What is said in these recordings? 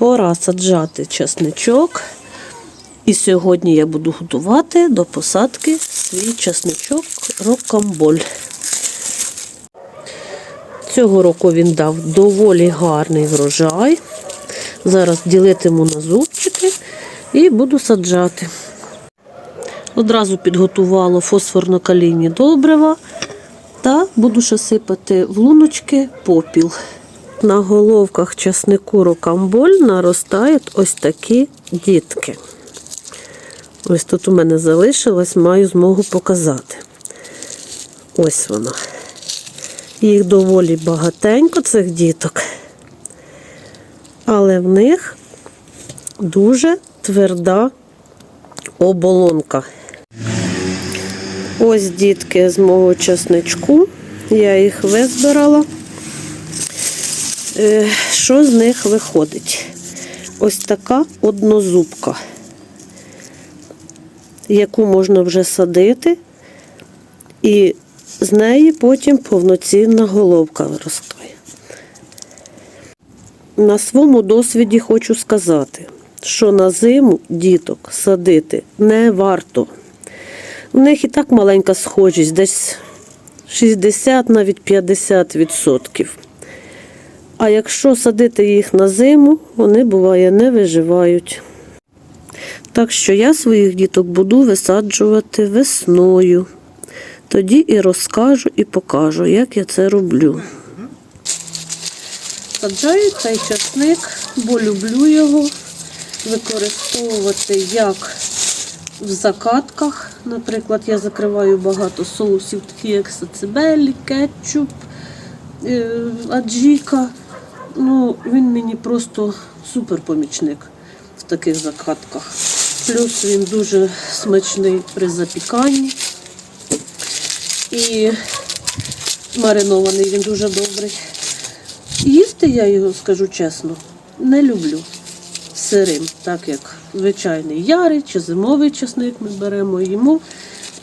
Пора саджати часничок. І сьогодні я буду готувати до посадки свій часничок рокамболь. Цього року він дав доволі гарний врожай. Зараз ділитиму на зубчики і буду саджати. Одразу підготувала фосфорно-калійні добрива та буду ще сипати в луночки попіл. На головках часнику рокамболь наростають ось такі дітки. Ось тут у мене залишилось, маю змогу показати. Ось вона. Їх доволі багатенько, цих діток. Але в них дуже тверда оболонка. Ось дітки з мого часничку. Я їх визбирала. Е, Що з них виходить? Ось така однозубка, яку можна вже садити, і з неї потім повноцінна головка виростає. На своєму досвіді хочу сказати, що на зиму діток садити не варто. У них і так маленька схожість, десь 60 навіть 50 відсотків. А якщо садити їх на зиму, вони буває не виживають. Так що я своїх діток буду висаджувати весною. Тоді і розкажу, і покажу, як я це роблю. Саджаю цей часник, бо люблю його використовувати як в закатках. Наприклад, я закриваю багато соусів, такі як сацебелі, кетчуп, е, аджіка. Ну, він мені просто супер помічник в таких закатках. Плюс він дуже смачний при запіканні. І маринований він дуже добрий. Їсти я його, скажу чесно, не люблю сирим, так як звичайний ярий чи зимовий часник ми беремо йому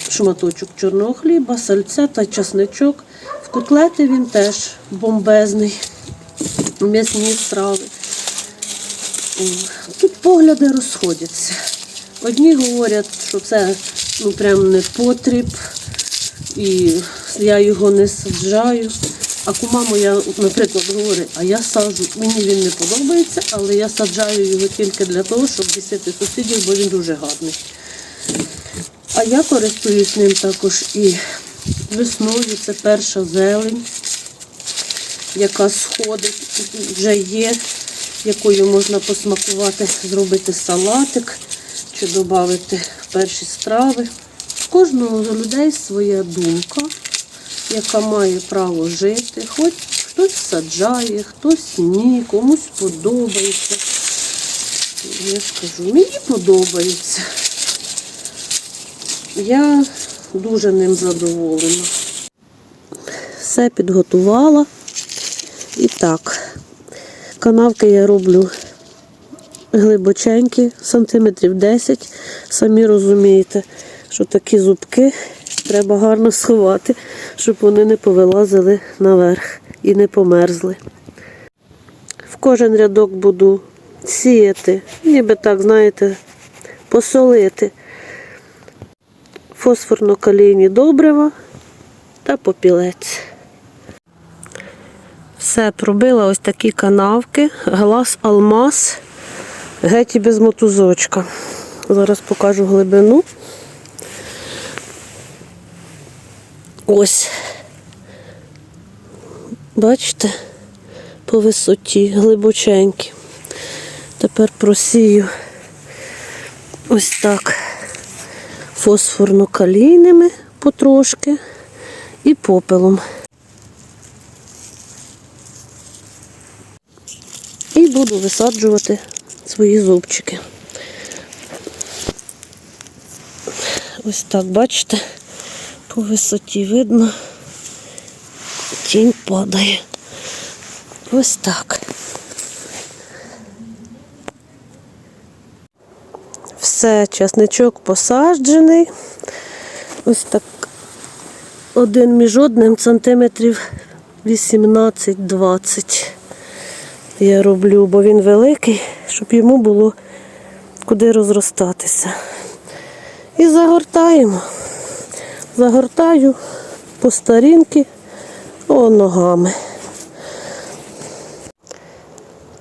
шматочок чорного хліба, сальця та часничок. В котлети він теж бомбезний, м'ясні страви. Тут погляди розходяться. Одні говорять, що це ну прям не потріб, і я його не саджаю. А кума моя, наприклад, говорить, а я саджу, мені він не подобається, але я саджаю його тільки для того, щоб бісити сусідів, бо він дуже гарний. А я користуюсь ним також і весною, це перша зелень, яка сходить, вже є, якою можна посмакувати, зробити салатик чи додати перші страви. В кожного з людей своя думка яка має право жити. Хоч хтось саджає, хтось ні, комусь подобається. Я скажу, мені подобається. Я дуже ним задоволена. Все підготувала. Так, канавки я роблю глибоченькі, сантиметрів 10. Самі розумієте, що такі зубки треба гарно сховати, щоб вони не повилазили наверх і не померзли. В кожен рядок буду сіяти, ніби так, знаєте, посолити фосфорно-калійні добрива та попілець. Все, пробила ось такі канавки, глаз алмаз, геть і без мотузочка. Зараз покажу глибину. Ось. Бачите, по висоті, глибоченькі. Тепер просію ось так фосфорно-калійними потрошки і попелом. І буду висаджувати свої зубчики. Ось так, бачите? по висоті видно, тінь падає. Ось так. Все, часничок посаджений. Ось так один між одним сантиметрів 18-20. Я роблю, бо він великий, щоб йому було куди розростатися. І загортаємо. Загортаю по старінки о, ногами.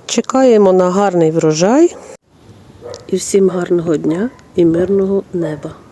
Чекаємо на гарний врожай. І всім гарного дня і мирного неба.